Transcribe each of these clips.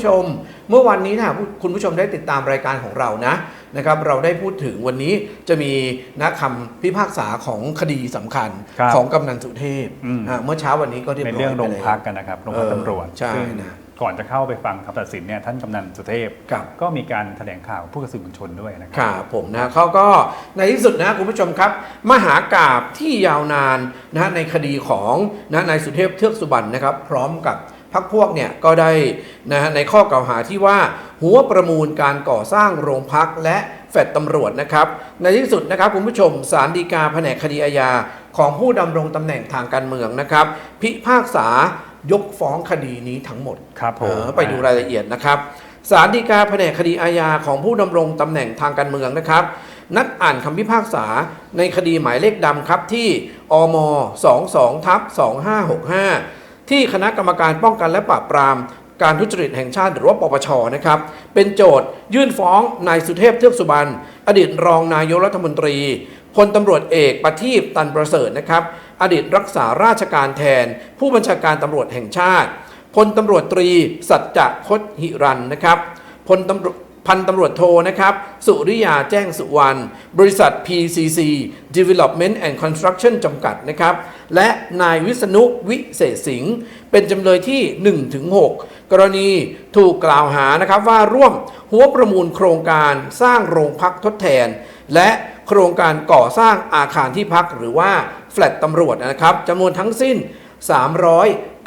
ผู้ชม เมื่อวันนี้นะคุณผู้ชมได้ติดตามรายการของเรานะนะครับเราได้พูดถึงวันนี้จะมีนะคำพิพากษาของคดีสำคัญครับของกำนันสุเทพอืมอ่าเมื่อเช้าวันนี้ก็เรียบเป็นร้อยเรื่องโรงไปแล้วพักกันนะครับโรงพักเออตำรวจใช่ซึ่งนะก่อนจะเข้าไปฟังคำตัดสินเนี่ยท่านกำนันสุเทพครับก็มีการแถลงข่าวผู้กระสือมวลชนด้วยนะคครับรับผมนะเขาก็ในที่สุดนะคุณผู้ชมครับ มหากาบที่ยาวนานนะในคดีของนะนายสุเทพเทือกสุบรรณนะครับ พร้อมกับ พักพวกเนี่ยก็ได้นะในข้อกล่าวหาที่ว่าหัวประมูลการก่อสร้างโรงพักและแฟดตำรวจนะครับ ในที่สุดนะครับคุณผู้ชมสารดีกาแผนกคดีอาญาของผู้ดำรงตำแหน่งทางการเมืองนะครับ พิพากษายกฟ้องคดีนี้ทั้งหมดครับผมเออไปดูรายละเอียดนะครับศาลฎีกาแผนกคดีอาญาของผู้ดำรงตำแหน่งทางการเมืองนะครับ นัดอ่านคำพิพากษาในคดีหมายเลขดำครับที่ อม 22ทับ2565 ที่คณะกรรมการป้องกันและปราบปรามการทุจริตแห่งชาติหรือว่าปปชนะครับ เป็นโจทยื่นฟ้องนายสุเทพเทือกสุบรรณอดีตรองนายกรัฐมนตรีพลตำรวจเอกประทีปตันประเสริฐนะครับอดีตรักษาราชการแทน ผู้บัญชาการตำรวจแห่งชาติพลตำรวจตรี สัจจะคดหิรันนะครับพลตำรวจ พันตำรวจโทนะครับ สุริยาแจ้งสุวรรณ บริษัท PCC Development and Construction จำกัดนะครับ และนายวิษณุวิเศษสิงห์เป็นจำเลยที่ 1-6 กรณีถูกกล่าวหานะครับว่าร่วมหัวประมูลโครงการสร้างโรงพักทดแทน และโครงการก่อสร้างอาคารที่พักหรือว่าแฟลตตำรวจนะครับจำนวนทั้งสิ้น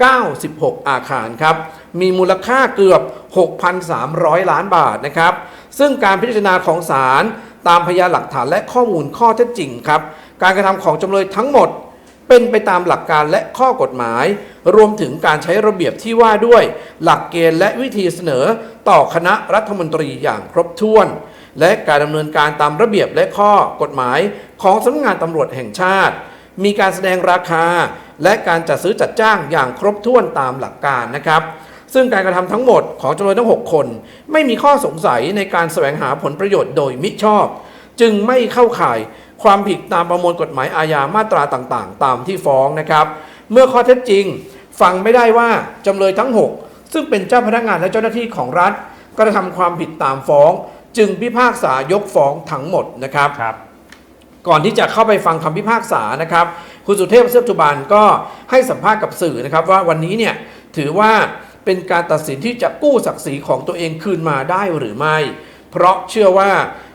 96 อาคารครับ มีมูลค่าเกือบ 6,300 ล้านบาทนะครับ ซึ่งการพิจารณาของศาลตามพยานหลักฐานและข้อมูลข้อเท็จจริงครับ การกระทำของจำเลยทั้งหมดเป็นไปตามหลักการและข้อกฎหมาย รวมถึงการใช้ระเบียบที่ว่าด้วย หลักเกณฑ์และวิธีเสนอต่อคณะรัฐมนตรีอย่างครบถ้วน และการดำเนินการตามระเบียบและข้อกฎหมายของสำนักงานตำรวจแห่งชาติ มีการแสดงราคา และการจัดซื้อจัดจ้างอย่างครบถ้วนตามหลักการนะครับ ซึ่งการกระทำทั้งหมดของจำเลยทั้ง 6 คน ไม่มีข้อสงสัยในการแสวงหาผลประโยชน์โดยมิชอบ จึงไม่เข้าข่ายความผิดตามประมวลกฎหมายอาญามาตราต่างๆ ตามที่ฟ้องนะครับ เมื่อข้อเท็จจริง ฟังไม่ได้ว่าจำเลยทั้ง 6 ซึ่งเป็นเจ้าพนักงานและเจ้าหน้าที่ของรัฐกระทำความผิดตามฟ้อง จึงพิพากษายกฟ้องทั้งหมดนะครับครับ ก่อนที่จะเข้าไปฟังคำพิพากษานะครับ คุณสุเทพเสือจุบานก็ให้สัมภาษณ์กับสื่อนะครับว่าวันนี้เนี่ยถือว่าเป็นการตัดสินที่จะกู้ศักดิ์ศรีของตัวเองคืนมาได้หรือไม่ เพราะเชื่อว่า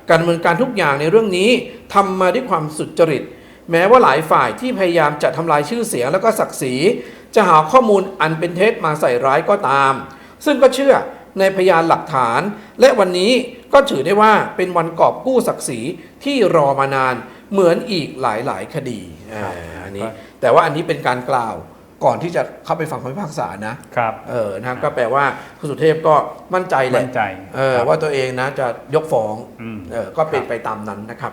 การดำเนินการทุกอย่างในเรื่องนี้ทำมาด้วยความสุจริต แม้ว่าหลายฝ่ายที่พยายามจะทำลายชื่อเสียงแล้วก็ศักดิ์ศรี จะหาข้อมูลอันเป็นเท็จมาใส่ร้ายก็ตาม ซึ่งก็เชื่อในพยานหลักฐาน และวันนี้ก็ถือได้ว่าเป็นวันกอบกู้ศักดิ์ศรีที่รอมานาน เหมือนอีกหลาย ๆ คดีอ่าอันนี้ แต่ว่าอันนี้เป็นการกล่าวก่อนที่จะเข้าไปฟังคำพิพากษานะครับเออนะก็แปลว่าคุณสุเทพก็มั่นใจแหละมั่นใจเออครับว่าตัวเองนะจะยกฟ้องอืมเออก็เป็นไปตามนั้นนะครับ